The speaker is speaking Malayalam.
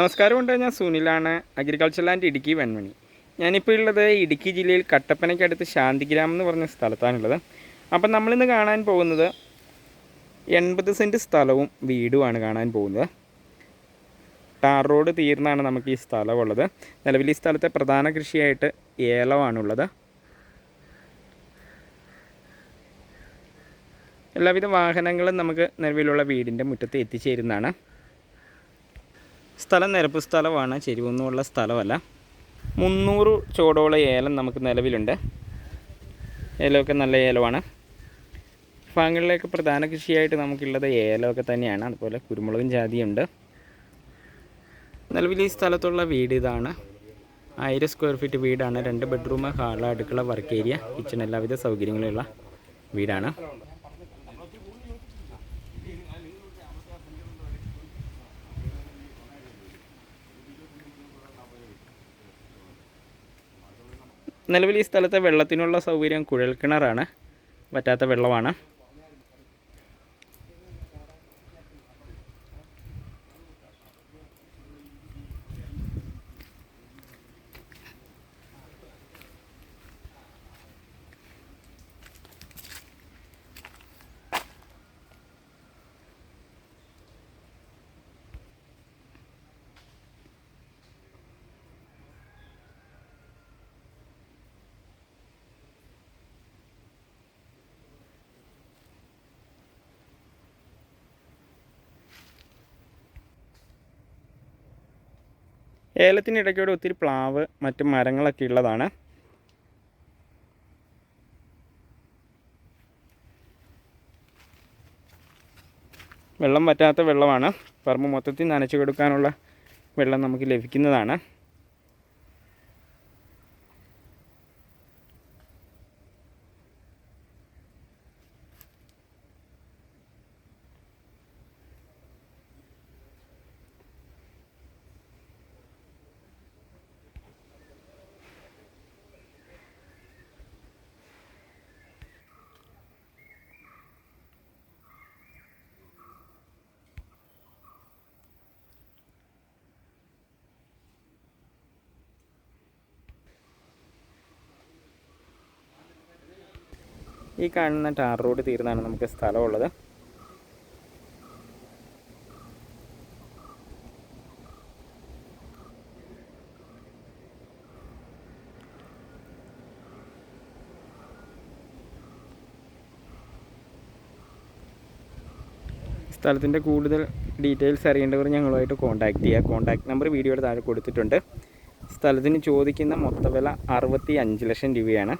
നമസ്കാരം ഉണ്ട് ഞാൻ സുനിലാണ്. Agriculture land Idukki Venmani. ഞാനിപ്പോൾ ഉള്ളത് ഇടുക്കി ജില്ലയിൽ കട്ടപ്പനയ്ക്കടുത്ത് ശാന്തിഗ്രാം എന്ന് പറഞ്ഞ സ്ഥലത്താണുള്ളത്. അപ്പം നമ്മളിന്ന് കാണാൻ പോകുന്നത് എൺപത് സെന്റ് സ്ഥലവും വീടുമാണ് കാണാൻ പോകുന്നത്. ടാർ റോഡ് തീർന്നാണ് നമുക്ക് ഈ സ്ഥലമുള്ളത്. നിലവിൽ ഈ സ്ഥലത്തെ പ്രധാന കൃഷിയായിട്ട് ഏലമാണുള്ളത്. എല്ലാവിധ വാഹനങ്ങളും നമുക്ക് നിലവിലുള്ള വീടിന്റെ മുറ്റത്ത് എത്തിച്ചേരുന്നതാണ്. സ്ഥലം നിരപ്പ് സ്ഥലമാണ്. ചെരിവൊന്നുമുള്ള സ്ഥലമല്ല. മുന്നൂറ് ചോടോളം ഏലം നമുക്ക് നിലവിലുണ്ട്. ഏലമൊക്കെ നല്ല ഏലമാണ്. ഭാഗങ്ങളിലേക്ക് പ്രധാന കൃഷിയായിട്ട് നമുക്കുള്ളത് ഏലമൊക്കെ തന്നെയാണ്. അതുപോലെ കുരുമുളകും ജാതിയുണ്ട്. നിലവിൽ ഈ സ്ഥലത്തുള്ള വീട് ഇതാണ്. ആയിരം സ്ക്വയർ ഫീറ്റ് വീടാണ്. രണ്ട് ബെഡ്റൂം ഹാൾ അടുക്കള വർക്ക് ഏരിയ കിച്ചൺ എല്ലാവിധ സൗകര്യങ്ങളുള്ള വീടാണ്. നിലവിൽ ഈ സ്ഥലത്തെ വെള്ളത്തിനുള്ള സൗകര്യം കുഴൽക്കിണറാണ്. പറ്റാത്ത വെള്ളമാണ്. ഏലത്തിനിടയ്ക്കൂടെ ഒത്തിരി പ്ലാവ് മറ്റു മരങ്ങളൊക്കെ ഉള്ളതാണ്. വെള്ളം പറ്റാത്ത വെള്ളമാണ്. പറമ്പ് മൊത്തത്തിൽ നനച്ചു കൊടുക്കാനുള്ള വെള്ളം നമുക്ക് ലഭിക്കുന്നതാണ്. ഈ കാണുന്ന ടാർ റോഡ് തീർന്നാണ് നമുക്ക് സ്ഥലമുള്ളത്. സ്ഥലത്തിന്റെ കൂടുതൽ ഡീറ്റെയിൽസ് അറിയേണ്ടവർ ഞങ്ങളുമായിട്ട് കോൺടാക്റ്റ് ചെയ്യുക. കോൺടാക്ട് നമ്പർ വീഡിയോയുടെ താഴെ കൊടുത്തിട്ടുണ്ട്. സ്ഥലത്തിന് ചോദിക്കുന്ന മൊത്തവില അറുപത്തി ലക്ഷം രൂപയാണ്.